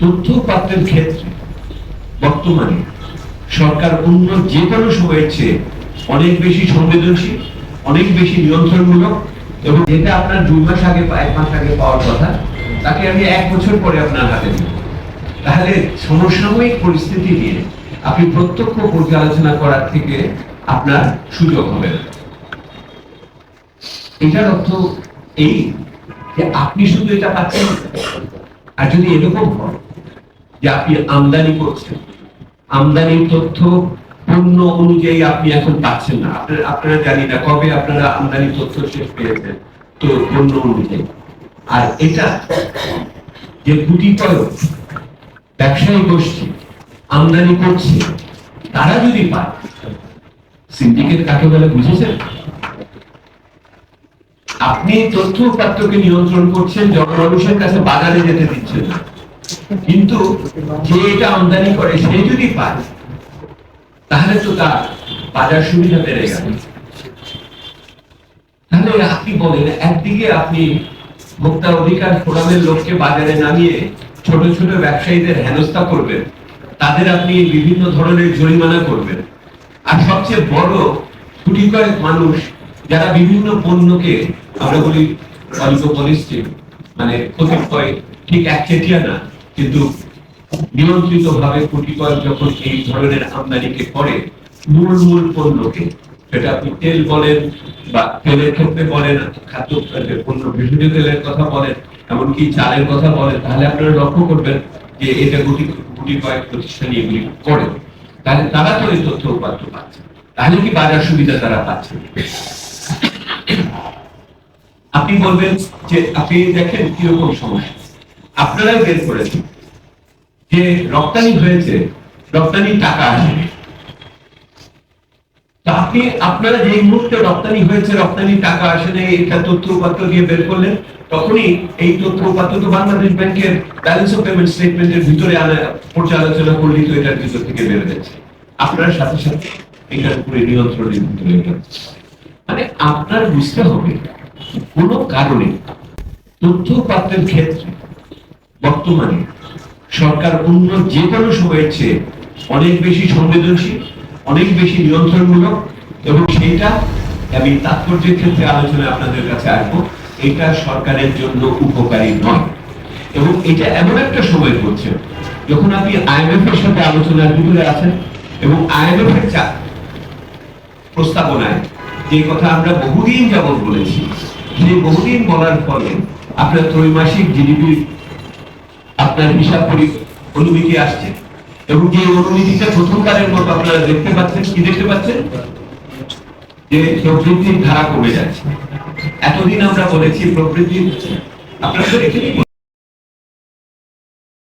তথ্য পাত্রের ক্ষেত্রে বর্তমানে সরকার অন্য যে কোনো সময়ের চেয়ে অনেক বেশি সংবেদনশীল, অনেক বেশি নিয়ন্ত্রণমূলক এবং যেটা আপনার দুই মাস আগে বা এক মাস আগে পাওয়ার কথা, তাকে আমি এক বছর পরে আপনার হাতে দিব তাহলে সমসাময়িক পরিস্থিতি নিয়ে আপনি প্রত্যক্ষ পর্যালোচনা করার থেকে আপনার সুযোগ হবে না। এটার অর্থ এই যে আপনি শুধু এটা পাচ্ছেন আর যদি এরকম হয় যে আপনি আমদানি করছেন। আমদানির তথ্য পণ্য অনুযায়ী আপনি এখন পাচ্ছেন না। আপনারা আপনারা জানি না কবে আপনারা আমদানি তথ্য শেষ পেয়েছেন। তো পণ্য অনুযায়ী। আর এটা যে গুটি কয়েক ব্যবসায়ী গোষ্ঠী আমদানি করছে, তারা যদি পায়, সিন্ডিকেট কাকে বলে বুঝেছেন? আপনি তথ্য পাত্রকে নিয়ন্ত্রণ করছেন জনমানুষের কাছে বাজারে যেতে দিচ্ছেন না। কিন্তু যে এটা আমদানি করে, সে যদি পায়, তাহলে তো তার বাজার সুবিধা বেড়ে গেল। তাহলে আপনি বলেন একদিকে আপনি ভোক্তা অধিকার ফোরামের লোককে বাজারে নামিয়ে ছোট ছোট ব্যবসায়ীদের হেনস্থা করবেন, তাদের আপনি বিভিন্ন ধরনের জরিমানা করবেন। আর সবচেয়ে বড় কোটি কয়েক মানুষ যারা বিভিন্ন পণ্যকে, আমরা বলি অলিগোপলিস্টিক মানে কতিপয় ঠিক একচেটিয়া না কিন্তু নিয়ন্ত্রিত ভাবে কোটি কয়েক যখন এই ধরনের আমদানিকে করে, মূল মূল পণ্যকে, সেটা আপনি তেল বলেন বা তেলের ক্ষেত্রে বলেন, খাদ্য পণ্য, বিভিন্ন তেলের কথা বলেন, এমনকি চালের কথা বলেন, তাহলে আপনারা লক্ষ্য করবেন যে এটা গুটি গুটি কয়েক প্রতিষ্ঠান এগুলি করে। তাহলে তারা তো এই তথ্য উপাত্ত পাচ্ছে। তাহলে কি বাজার সুবিধা তারা পাচ্ছে? আপনি বলবেন যে, আপনি দেখেন কীরকম সমস্যা আপনারাই বের করেছেন যে রপ্তানি হয়েছে, রপ্তানি টাকা আসেনি। তা আপনি, আপনারা যে মুহূর্তে রপ্তানি হয়েছে, রপ্তানি টাকা আসে নাই এটা তথ্য উপাত্ত দিয়ে বের করলেন, তখনই এই তথ্য উপাত্ত তো বাংলাদেশ ব্যাংকের ব্যালেন্স অফ পেমেন্ট স্টেটমেন্টের ভিতরে পর্যালোচনা করলেই তো এটার ভিতর থেকে বের যাচ্ছে আপনার সাথে সাথে এটার উপরে নিয়ন্ত্রণের ভিতরে মানে আপনার বুঝতে হবে কোন কারণে তথ্য পাত্রের ক্ষেত্রে বর্তমানে সরকার অন্য যে কোনো সময়ের চেয়ে অনেক বেশি সংবেদনশীল, অনেক বেশি নিয়ন্ত্রণমূলক এবং সেইটা আমি তাৎপর্যের ক্ষেত্রে আলোচনায় আপনাদের কাছে আসব। এটা সরকারের জন্য উপকারী নয়। এবং এটা এমন একটা সময় করছে, যখন আপনি আইএমএফ এর সাথে আলোচনার ভিতরে আছেন এবং আইএমএফ এর চা প্রস্তাবনায় যে কথা আমরা বহুদিন যাবৎ বলেছি, সেই বহুদিন বলার ফলে আপনার ত্রৈমাসিক জিডিপি আপনার হিসাব অনুমিতি আসছে। এবং যে অনুমিতিটা প্রথমকারের মতো আপনারা দেখতে পাচ্ছেন, কি দেখতে পাচ্ছেন? যে প্রকৃতির ধারা কমে যাচ্ছে। এতদিন আমরা বলেছি প্রকৃতির, আপনারা তো